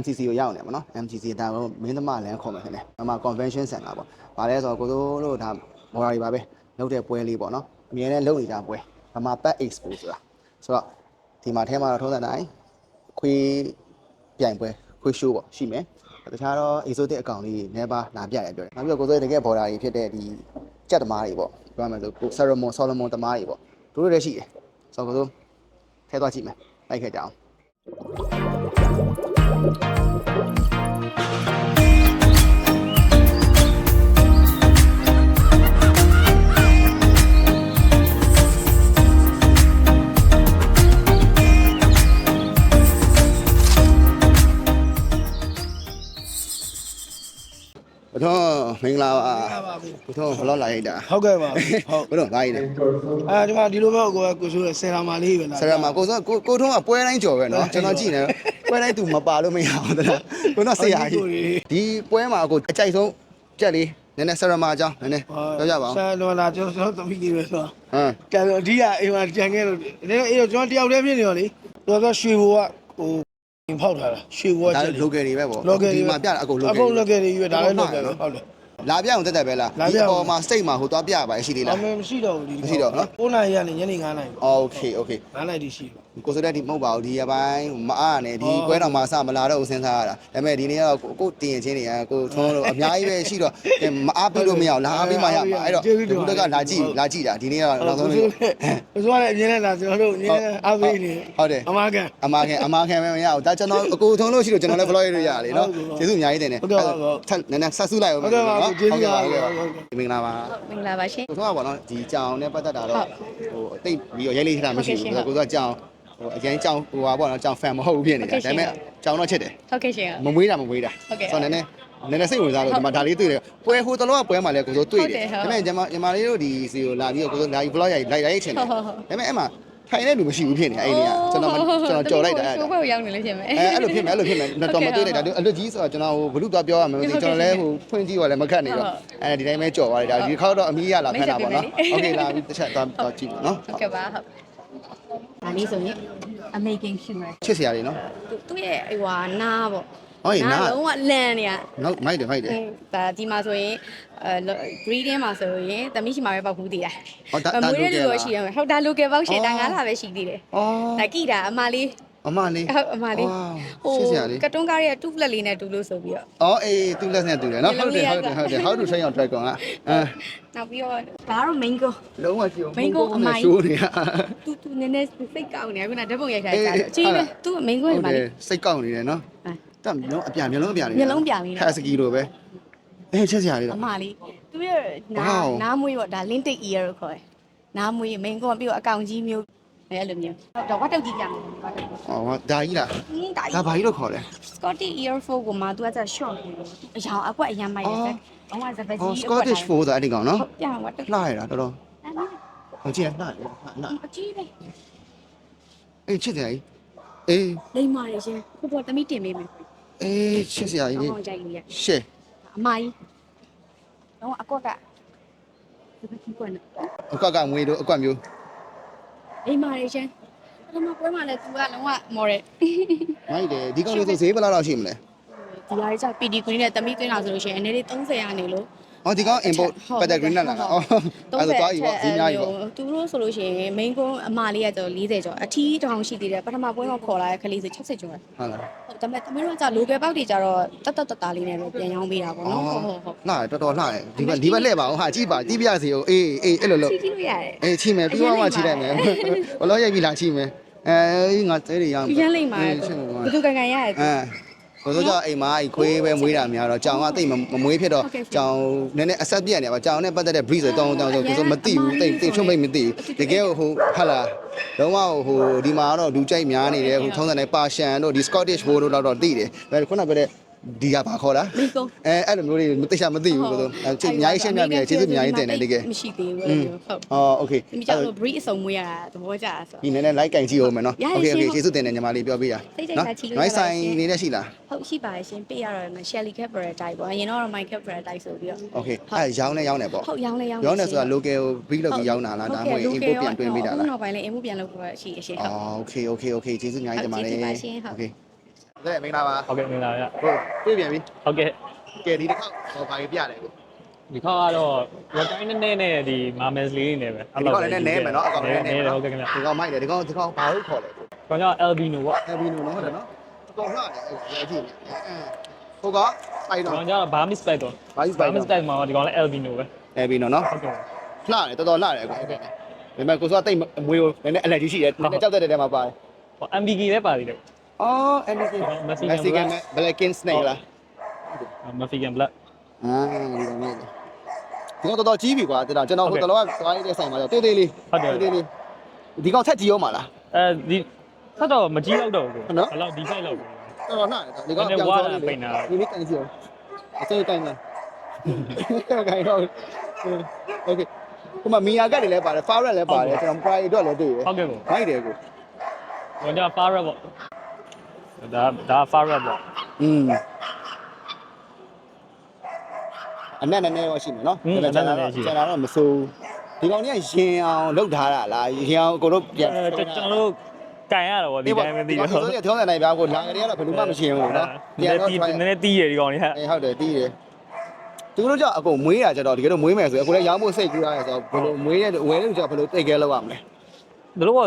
MCC ကိုရောက်နေပါနော် MCC ဒါကမင်းသမလမ်းခေါ်မယ်ခင်ဗျ။အမှ convention center ပေါ့။ဗာလဲဆိုတော့ကိုတို့တို့ဒါဘော်ရာတွေပါပဲ။လုပ်တဲ့ပွဲလေးပေါ့နော်။အမြဲတမ်းလုပ်နေကြပွဲ။ဗမာ Pet Expo ဆိုတာ။ဆိုတော့ဒီမှာထဲမှာတော့ထုံးစံတိုင်းခွေးပြိုင်ပွဲခွေး show ပေါ့ရှိမယ်။တခြားတော့ exotic အကောင်လေးနေပါလာပြရပြောတယ်။နောက်ပြီးတော့ကိုတို့တကယ်ဘော်ရာတွေဖြစ်တဲ့ဒီကြက်သမားတွေပေါ့။ပြောရမယ်ဆိုကို Solomon Solomon သမားတွေပေါ့။တို့တို့လည်းရှိတယ်။ဆိုတော့ကိုတို့ထဲသွားကြည့်မယ်။လိုက်ခဲ့ကြအောင် မင်္ဂလာပါ ပါဘူး ဘုထုံးဘလော့လာရိုက်တာ ဟုတ်ကဲ့ပါဟုတ် ဘုထုံးဘာကြီးလဲ အဲဒီမှာဒီလိုပဲကိုကကိုဆိုဆယ်ရာမာလေးပဲလား ဆရာမကိုစောကိုကိုထုံးကပွဲတိုင်းကြော်ပဲเนาะကျွန်တော်ကြည့်နေပွဲတိုင်းသူမပါလို့မရဘူးတလားကိုတော့ဆရာကြီးဒီပွဲမှာကိုအကြိုက်ဆုံးကြက်လေးနည်းနည်းဆရာမအကြောင်းနည်းနည်းပြောကြပါဦး ဆယ်လောလာကျွန်တော်သမီးလေးပဲဆိုတော့ ဟမ် ကဲတော့ဒီကအိမ်မှာကြံခဲ့လို့ဒီအေးတော့ကျွန်တော်တယောက်တည်းဖြစ်နေရောလေတော်တော်ရွှေဘိုကဟိုဖောက်ထားတာရွှေဘိုက ဒါ ချက် လိုကယ်တွေပဲပေါ့ လောကယ် ဒီမှာပြတာအကုန်လိုကယ် အကုန်လောကယ်တွေရွေးဒါလည်းလောကယ်ပဲဟုတ်တယ် လာပြအောင်တက်တက်ပဲလားဒီအပေါ်မှာ state မှာဟိုသွားပြပါရှိသေးလားအမေမရှိတော့ဘူးဒီမရှိတော့နော်9နာရီကနေညနေ9နာရီပေါ့ okay okay 9နာရီရှိပါ ကိုစိုးတဲ့ဒီမဟုတ်ပါဘူးဒီရပိုင်းမအားနဲ့ဒီပွဲတော်မှာအစမလာတော့ဦးစဉ်းစားရတာဒါပေမဲ့ဒီနေ့ကတော့ကိုကိုတင်ရင်ချင်းတွေကကိုထုံးလို့အများကြီးပဲရှိတော့အဲမအားပြီးလို့မရအောင်လာအားပြီးမှရမှာအဲ့တော့ဒီကုတကလာကြည့်လာကြည့်တာဒီနေ့ကတော့နောက်ဆုံးနေ့ဘယ်ဆိုလဲအမြင်နဲ့လာကျွန်တော်တို့အမြင်နဲ့အားပေးနေဟုတ်တယ်အမကန်အမားခင်အမားခင်ပဲမရဘူးဒါကျွန်တော်အကိုထုံးလို့ရှိလို့ကျွန်တော်လည်း vlog ရလို့ရလေနော်ကျေးဇူးအများကြီးတင်တယ်ဟုတ်ကဲ့ပါဟုတ်ထပ်နည်းနည်းဆက်စုလိုက်အောင်ဟုတ်ကဲ့ပါကျေးဇူးပါဟုတ်ကဲ့ပါဟုတ်ကဲ့မင်္ဂလာပါမင်္ဂလာပါရှင်ကိုထုံးကပေါ့နော်ဒီကြောင်နဲ့ပတ်သက်တာတော့ဟုတ်ဟိုအသိပြီးတော့ရိုက်လေးထတာမရှိဟုတ်ဘူးကဲ့ရှင်ကိုကကြောင် ဟိုအရင်ကြောင်ဟိုဟာပေါ့နော်ကြောင် fan မဟုတ်ဘူးဖြစ်နေတာ ဟုတ်ကဲ့ ဒါပေမဲ့ ရှင် ကြောင်တော့ချစ်တယ် ဟုတ်ကဲ့ရှင် မမွေးတာမမွေးတာ ဟုတ်ကဲ့ ဆိုတော့နည်းနည်းနည်းနည်းစိတ်ဝင်စားလို့ဒီမှာဒါလေးတွေ့တယ်ပွဲဟိုတလောကပွဲမှာလည်းကိုစိုးတွေ့တယ် ဟုတ်တယ်ဟုတ်ဒါပေမဲ့ညီမညီမလေးတို့ဒီစီကိုလာပြီးတော့ကိုစိုးလာပြီး vlog ရိုက်လိုက်လိုက်ချင်တယ် ဟုတ် ဒါ ဟုတ်ဟုတ် ပေမဲ့အဲ့မှာထိုင်တဲ့လူမရှိဘူးဖြစ်နေအဲ့ဒီကကျွန်တော်မကျွန်တော်ကြော်လိုက်တာအဲ့ ရှိုး ဒါ ဘက်ကိုရောက်နေလို့ရှင်မယ် အဲအဲ့လိုဖြစ်မယ်အဲ့လိုဖြစ်မယ်တော်မတွေ့လိုက်တာအလွတ်ကြီးဆိုတော့ကျွန်တော်ဟိုဘလူသွားပြောရမယ်မသိကျွန်တော်လည်းဟိုဖွင့်ကြည့်ရလဲမခတ်နေတော့အဲဒီတိုင်းပဲကြော်သွားလိုက်တာဒီခေါက်တော့အမီးရလာဖမ်းတာပေါ့နော်โอเคလာပြီးတစ်ချက်သွားတော့ကြည့်နော် ဟုတ်ကဲ့ပါဟုတ် ဒါလေးဆိုရင် American humor ချစ်စရာတွေနော် သူသူ့ရဲ့ဟိုဟာနားပေါ့ဟုတ်ရင်နား လုံးဝလန်နေရနောက်မိုက်တယ်မိုက်တယ် ဒါဒီမှာဆိုရင်အဲ breeding မှာဆိုရင်သမီးရှိမှာပဲပောက်ဘူးတည်တာဟောဒါဒါမွေးတဲ့လူ local တော့ရှိရမယ်ဟုတ်ဒါ local ပောက်ရှင်အော်ဒါငါးလာပဲရှိသေးတယ်အော်ဒါကိတာအမလေး အမလေးဟုတ်အမလေးဟိုချစ်စရာလေးကတွန်းကားရဲ့တူဖလက်လေးနဲ့တူလို့ဆိုပြီးတော့အော်အေးသူလက်နဲ့တူတယ်နော်ဟုတ်တယ်ဟုတ်တယ်ဟုတ်တယ် how to train your dragon ကအဲနောက်ပြီးတော့ဒါကတော့ mango လုံးဝကြည့် Mango အမိုင်ရှိုးနေရသူသူနည်းနည်းစိတ်ကောက်နေရခုနဓာတ်ပုံရိုက်ထားတဲ့ကြည့်ပဲသူမင်းကိုရဟုတ်ပါတလေယ်စိတ်ကောက်နေတယ်နော်တက်မျိုးအပြမျက်လုံးအပြနေမျက်လုံးပြနေတယ်ဟက်စကီလိုပဲအေးချစ်စရာလေးအတော့မလေးသူရဲ့နား Wow နားမွေးပေါ့ဒါ lintic ear လို့ခေါ်တယ်နားမွေးမင်းကိုပြီးတော့အကောင်ကြီးမျိုး အဲ့လိုမျိုးတော့ဝတ်တုတ်ကြီးပြမယ်ဝတ်တုတ်ဟောဒါကြီးလားဟင်းဒါဒါဘာကြီးလို့ခေါ်လဲ Scottish ear folk ကိုမှသူကကျ short အရောင်အကွက်အရမ်းမိုက်တယ်ဆက်အောင်ကစပဟော ကြီး Scottish fold အဲ့ဒီကောင်နော်ဟုတ်ပြဝတ်တုတ်လှရတာတော်တော်ဟိုကြည့်လှတယ်လှအကြီးပဲအေးချစ်စရာကြီးအေးလိမ္မာရရှင်ကိုပေါ်တမိတင်ပေးမယ်အေးချစ်စရာကြီးအောင်ကြိုက်နေရရှေ့အမကြီးတော့အကွက်ကစပကြီးကွက်နေအကွက်ကငွေတို့အကွက်မျိုး လိမ္မာရရှင်ပထမပွဲမှာလည်း तू ကလုံးဝ model မိုက်တယ်ဒီကောင်လေးဆိုဈေးဘယ်လောက်လောက်ရှိမလဲဒီဟာကြီးက PD Queen နဲ့တမိသွင်းတာဆိုလို့ရှိရင်အနေနဲ့30ရနေလို့ ဟောဒီကောင် import pedigree နဲ့လားအော်အဲ့ဒါသွားကြီးပေါ့ဈေးများကြီးပေါ့သူတို့ဆိုလို့ရှိရင် main ကုန်းအမလေးကကျော်40ကျော်အထီးတောင်ရှိသေးတယ်ပထမပွဲမှာခေါ်လာတဲ့ကလေးဆို60ကျော်ဟုတ်လားဟုတ်ဒါပေမဲ့တမီးတို့က local ပေါက်တွေကြတော့တတ်တတ်တတ်သားလေးနဲ့ပဲပြန်ရောင်းပေးတာပေါ့နော်ဟုတ်ဟုတ်ဟုတ်လှတယ်တော်တော်လှတယ်ဒီဘက်ဒီဘက်လှည့်ပါအောင်ဟာကြည့်ပါတီးပြစီအောင်အေးအေးအဲ့လိုလို့စီတီလို့ရတယ်အေးချိမယ်ပြီးတော့မှချိလိုက်မယ်ဘလောရိုက်ပြီးလာချိမယ်အဲငါသေးတွေရအောင်ပြရန်လိမ့်မှာချိမယ်ဘသူကန်ကန်ရတယ်အဲ ဘို့ဆိုကြအိမ်မှာအိခွေးပဲမွေးတာများတော့ကြောင်ကတိတ်မမွေးဖြစ်တော့ကြောင်နည်းနည်းအဆက်ပြက်နေပါကြောင်နဲ့ပတ်သက်တဲ့ breed ဆိုတောင်းတောင်းဆိုကိုဆိုမသိဘူးတိတ်တိတ်ချုံမိတ်မသိဘူးတကယ်ဟိုဟာလာလုံးဝဟိုဒီမှာတော့လူကြိုက်များနေတယ်ဟိုထုံးစံတဲ့ပါရှန်တို့ဒီ Scottish Fold တို့တော့တော့သိတယ်ဒါခုနကပြောတဲ့ ဒီကဘာခေါ်တာမိကုံးအဲအဲ့လိုမျိုးတွေမသိချာမသိဘူးကတော့ကျေးအများကြီးရှင်းပြနေတယ်ကျေးဇူးအများကြီးတင်တယ်တကယ်မရှိသေးဘူးဟုတ်အော် okay ဒီကြောင့်လို့ breed အစုံမွေးရတာသဘောကျတာဆိုဒီနည်းနည်း like ကင်ကြည့်အောင်မယ်နော် okay okay ကျေးဇူးတင်တယ်ညီမလေးပြောပြတာနော် nice sign နေနဲ့ရှိလားဟုတ်ရှိပါရဲ့ရှင်ပေးရတော့ Shelly Cat Paradise ပေါ့အရင်တော့ My Cat Paradise ဆိုပြီးတော့ okay အဲရောင်းလဲရောင်းတယ်ပေါ့ဟုတ်ရောင်းလဲရောင်းတယ်ရောင်းတယ်ဆိုတာ local ကို breed လုပ်ပြီးရောင်းတာလားဒါမှမဟုတ် import ပြန်တွင်းပေးတာလားဟုတ်တော့ပိုင်းလဲ import ပြန်လုပ်ဖို့ရှိအရှင်ဟုတ် okay okay okay ကျေးဇူးအများကြီးတင်ပါတယ်ဟုတ်ကျေးဇူးပါရှင်ဟုတ် okay ဇက်မင်္ဂလာပါဟုတ်ကဲ့မင်္ဂလာပါဗျဟုတ်တွေ့ပြန်ပြီဟုတ်ကဲ့ကဲဒီတစ်ခေါက်ဟောဘာကြီးပြတယ်ကိုဒီခေါက်ကတော့ retain နဲ့နဲ့နဲ့ဒီမာမန်စလီနေပဲဒီခေါက်လည်းနဲ့နဲမယ်နော်အကောင်လည်းနဲနဲဟုတ်ကဲ့ခင်ဗျဒီကောင်မိုက်တယ်ဒီကောင်ဒီကောင်ဘာလို့ခေါ်လဲကိုကောင်က albino ပေါ့ albino နော်ဟုတ်တယ်နော်တော်လှတယ်အဲ့ဒီဟုတ်ကပိုက်တော့ကောင်ကဘာမစ်ပိုက်တော့ဘာမစ်ပိုက်ဘာမစ်ပိုက်မှာဒီကောင်လည်း albino ပဲ albino နော်ဟုတ်ကဲ့လှတယ်တော်တော်လှတယ်ကိုဟုတ်ကဲ့ဒါပေမဲ့ကိုစောကတိတ်မွေးကိုနည်းနည်း allergy ရှိတယ်နည်းနည်းကြောက်တဲ့တဲမှာပါတယ်ဟော MBG လည်းပါသေးတယ် အော် Mexican Mexican Mexican Black Snake လား Mexican black အာဒီကောင်မိုက်တယ်ဒီကောင်တော်တော်ကြီးပြီကွာကျွန်တော်ကျွန်တော်ဟိုတလောကသွားရတဲ့ဆိုင်မှာတေးသေးလေးသေးလေးဒီကောင်ထက်ကြီးရောမှာလား အဲဒီဆက်တော့မကြီးတော့တော့ဘူး ဟုတ်နော် ဘယ်လောက်ဒီ size လောက်ပဲ တော်တော်လှတယ်ဒီကောင်ပြောင်းသွားလေးဒီနေ့ကန်စီရောအစိတ်ကန်လားကန်တော့โอเคဟိုမှာမီယာကတ်တွေလည်းပါတယ် far red လည်းပါတယ်ကျွန်တော် price အတွက်လည်းတွေ့ရ ဟုတ်ကဲ့ကို မိုက်တယ်ကို ခေါင်းက farad ပေါ့ ဒါဒါ farad ပေါ့อืมအနက်နည်းနည်းရောရှိမယ်နော်ကျွန်တော်တော့မစိုးဒီကောင်ကြီးကရင်အောင်လောက်ထားတာလားရင်အောင်ကိုတို့ပြန်အဲကျွန်တော်တို့ကန်ရတော့ဗောဒီတိုင်းမသိတော့ဆိုတော့ထုံးတဲ့နိုင်ပြားကိုလာကြရတော့ဘယ်လိုမှမရှင်းဘူးနော်နည်းနည်းတီးနည်းနည်းတီးရဒီကောင်ကြီးဟာအေးဟုတ်တယ်တီးတယ်သူတို့ကြောင့်အကုန်မွေးတာကြတော့တကယ်တော့မွေးမယ်ဆိုအခုလည်းရောင်းဖို့စိတ်ကူးရတယ်ဆိုတော့ဘယ်လိုမွေးတဲ့ဝယ်လို့ကြောင့်ဘယ်လိုတိတ်ခဲလောက်ရမလဲတို့က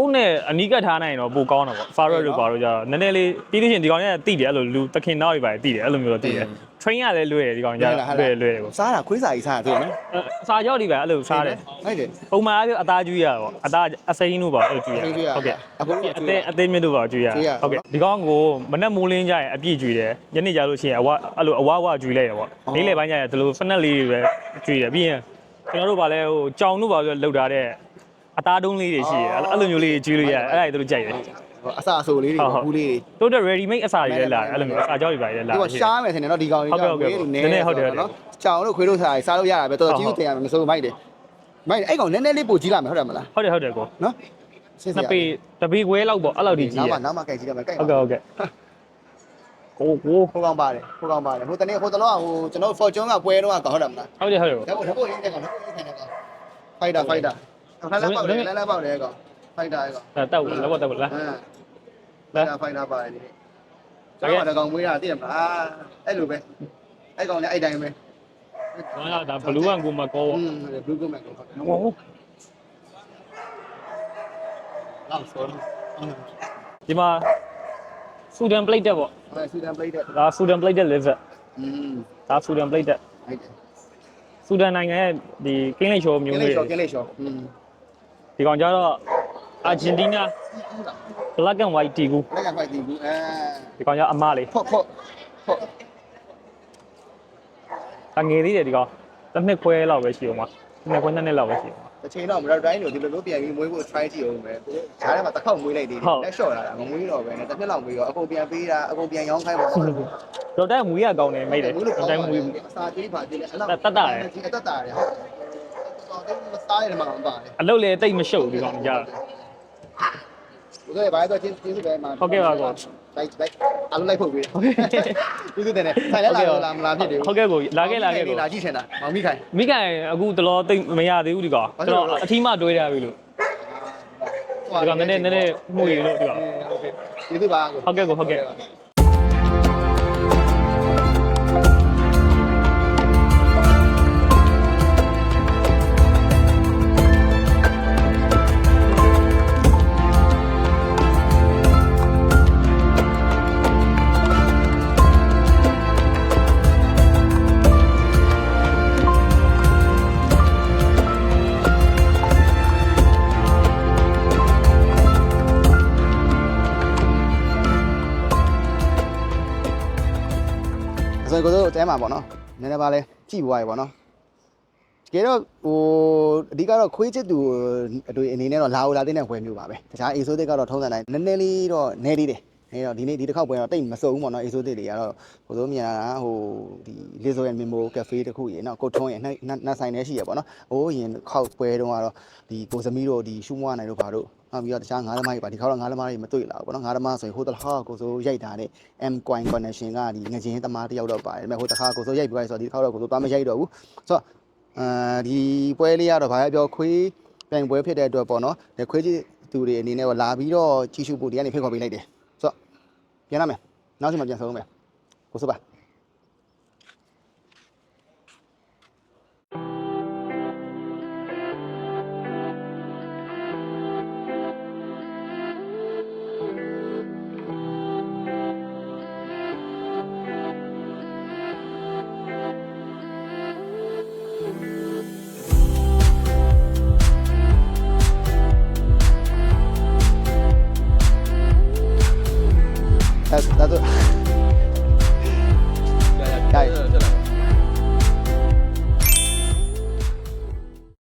ကိုယ်နဲ့အနီးကပ်ထားနိုင်တော့ပိုကောင်းတော့ဗော farad တို့ပါတော့ကြတော့နည်းနည်းလေးပြီးလို့ရှိရင်ဒီကောင်ကြီးကတိတယ်အဲ့လိုလူတခင်နောက်တွေပါတိတယ်အဲ့လိုမျိုးတော့တိတယ် train ရလဲလွယ်တယ်ဒီကောင်ကြီးလွယ်လွယ်တယ်ဗောစားတာခွေးစာကြီးစားတာသူနော်အစာကြောက်တွေပါအဲ့လိုစားတယ်ဟုတ်တယ်ပုံမှန်အသားကျွေးရဗောအသားအစိမ်းတို့ပါအဲ့လိုကျွေးရဟုတ်ကဲ့အခုအသေးအသေးမြင့်တို့ပါကျွေးရဟုတ်ကဲ့ဒီကောင်ကိုမနဲ့မိုးလင်းကြရင်အပြည့်ကျွေးတယ်ညနေကြလို့ရှိရင်အဝအဲ့လိုအဝဝကျွေးလိုက်ရဗောနေ့လယ်ပိုင်းကျရင်ဒီလိုဖက်နက်လေးတွေပဲကျွေးတယ်ပြီးရင်ကျွန်တော်တို့ဗာလဲဟိုကြောင်တို့ပါဆိုလောက်ထားတဲ့ အသားတုံးလေးတွေရှိတယ်အဲ့လိုမျိုးလေးကျွေးလို့ရတယ်အဲ့ဒါတွေတို့ကြိုက်တယ်အစာအဆိုလေးတွေဘူးလေးတွေတို့တဲ့ ready made အစာတွေလည်းလာတယ်အဲ့လိုမျိုးအစာကြောက်တွေပါလည်းလာဒီကရှားမယ်ထင်တယ်နော်ဒီကောင်ကြီးကြောင်လို့ခွေးတို့စားစားလို့ရတာပဲတော်တော်ကြီးတင်ရမယ်မစိုးမိုက်တယ်မိုက်အဲ့ကောင်နည်းနည်းလေးပိုကြီးလာမယ်ဟုတ်တယ်မလားဟုတ်တယ်ဟုတ်တယ်ကိုနော်ရှင်းစနှစ်ရာပေတပေခွဲလောက်ပေါ့အဲ့လောက်ထိကြီးနောက်ရမှနောက်မှကြိုက်ကြည့်ရမယ်ကြိုက်ဟုတ်ကဲ့ဟုတ်ကဲ့ကိုကိုဟိုကောင်ပါတယ်ဟိုကောင်ပါတယ်ဟိုတနေ့ဟိုတလောကဟိုကျွန်တော် Fortune ကပွဲတော့ကဟုတ်တယ်မလားဟုတ်တယ်ဟုတ်တယ်ဓာတ်ပုံဓာတ်ပုံရင်းတဲ့ကောင်ဓာတ်ပုံရင်းတဲ့ကောင် fighter fighter ခဏလောက်ပေါက်တယ်လဲလဲပေါက်တယ်ကောင် fighter ကောင် အဲတောက်လောက်တော့တောက်လား ဟမ် fighter fighter ပါတယ်ဒီကျွန်တော်တကောင်မွေးတာသိရမလားအဲ့လိုပဲအဲ့ကောင်လည်းအဲ့တိုင်းပဲ ဘာလဲဒါဘလူးဝမ်ကိုမကော อืม blue go man ကိုဟုတ်တယ် ဟော လောက်ဆို ဒီမှာ Sudan plate တက်ပေါ့ အဲ့ဆူဒန် plate တဲ့ ဒါ Sudan plate တက် liver อืม ဒါ Sudan plate တက် ဟုတ်တယ် Sudan နိုင်ငံရဲ့ဒီကင်းလိတ်ချို က မျိုး င်း တွေ လေးရှော့ကင်းလေးရှော့อืม ဒီကောင်ကျတော့ Argentina black and white တီကူ လက်ကဖိုက်တီဘူးအဲဒီကောင်ကျအမလေးဖော့ဖော့ဖော့အငယ်သေးတယ်ဒီကောင်တစ်နှစ်ခွဲလောက်ပဲရှိအောင်ပါတစ်နှစ်ခွဲနှစ်နှစ်လောက်ပဲရှိအောင်တစ်ချိန်တော့မတော့တိုင်းလို့ဒီလိုမျိုးပြန်ပြီးမွေးဖို့ try ကြည့်အောင်ပဲသူဈားထဲမှာတစ်ခေါက်မွေးလိုက်သေးတယ်လက်လျှော့လာတာမမွေးတော့ပဲနဲ့တစ်နှစ်လောက်မွေးတော့အကုန်ပြန်ပေးတာအကုန်ပြန်ရောင်းခိုင်းပါတော့တဲ့မွေးရကောင်းတယ်မိတ်တယ်မွေးလို့တော့တဲ့မွေးအစာကြီးပါသေးတယ်အဲ့လောက်တတ်တာတယ်တတ်တာတယ်ဟုတ်တော်တယ် မစားရမှာမပါတယ်အလုပ်လည်းတိတ်မရှုပ်ဒီကောင်ကြတော့ဦးတို့ဘာလို့ချင်းချင်းပဲမှာဟုတ်ကဲ့ပါကောလိုက်လိုက်အလုံးလိုက်ဖို့ပေးကျေးဇူးတင်တယ်ဆိုင်လည်းလာလာမလာဖြစ်တယ်ဟုတ်ကဲ့ကိုလာခဲ့လာခဲ့ကိုလာကြည့်ချင်တာမောင်မိခိုင်မိခိုင်အခုတလောတိတ်မရသေးဘူးဒီကောင်ကျွန်တော်အထီးမှတွေးရပြီလို့ဒီကောင်နည်းနည်းနည်းနည်းမှုရလို့ဒီကောင်ဟုတ်ကဲ့ကျေးဇူးပါကိုဟုတ်ကဲ့ကိုဟုတ်ကဲ့ ဆိုရင်ကိုတို့တဲမှာပေါ့နော်နည်းနည်းပါလဲကြည့်ပွားရေပေါ့နော်တကယ်တော့ဟိုအဓိကတော့ခွေးချစ်သူအတွေ့အနေနဲ့တော့လာဦးလာတဲ့နဲ့ဝယ်မျိုးပါပဲတခြားအေဆိုးတစ်ကတော့ထုံးစံတိုင်းနည်းနည်းလေးတော့နဲသေးတယ် အဲတော့ဒီနေ့ဒီတစ်ခေါက်ပွဲတော့တိတ်မစုံဘူးပေါ့နော်အေဆိုတစ်တွေကတော့ကိုစိုးမြင်တာဟိုဒီလေဆိုရဲ့မင်မိုကဖေးတစ်ခုရေနော်ကိုထွန်းရဲ့နှစ်ဆိုင်ထဲရှိရပေါ့နော်ဟိုရင်ခေါက်ပွဲတုန်းကတော့ဒီကိုစမီတို့ဒီရှူမွားနိုင်တို့ဘာတို့နောက်ပြီးတော့တခြားငါးသမားတွေပါဒီခေါက်တော့ငါးသမားတွေမတွေ့လာဘူးပေါ့နော်ငါးသမားဆိုရင်ဟိုတခါကိုစိုးရိုက်တာတဲ့ M coin connection ကဒီငကြင်းသမားတစ်ယောက်တော့ပါတယ်ဒါပေမဲ့ဟိုတခါကိုစိုးရိုက်ပြီးဆိုတော့ဒီခေါက်တော့ကိုစိုးသွားမရိုက်တော့ဘူးဆိုတော့အာဒီပွဲလေးကတော့ဘာပဲပြောခွေးပြိုင်ပွဲဖြစ်တဲ့အတွက်ပေါ့နော်ဒီခွေးကြီးသူတွေအနေနဲ့လာပြီးတော့ကြီးစုဖို့ဒီကနေဖိတ်ခေါ်ပေးလိုက်တယ် ဆိုတော့ပြန်လာမယ်နောက်ချိန်မှပြ န်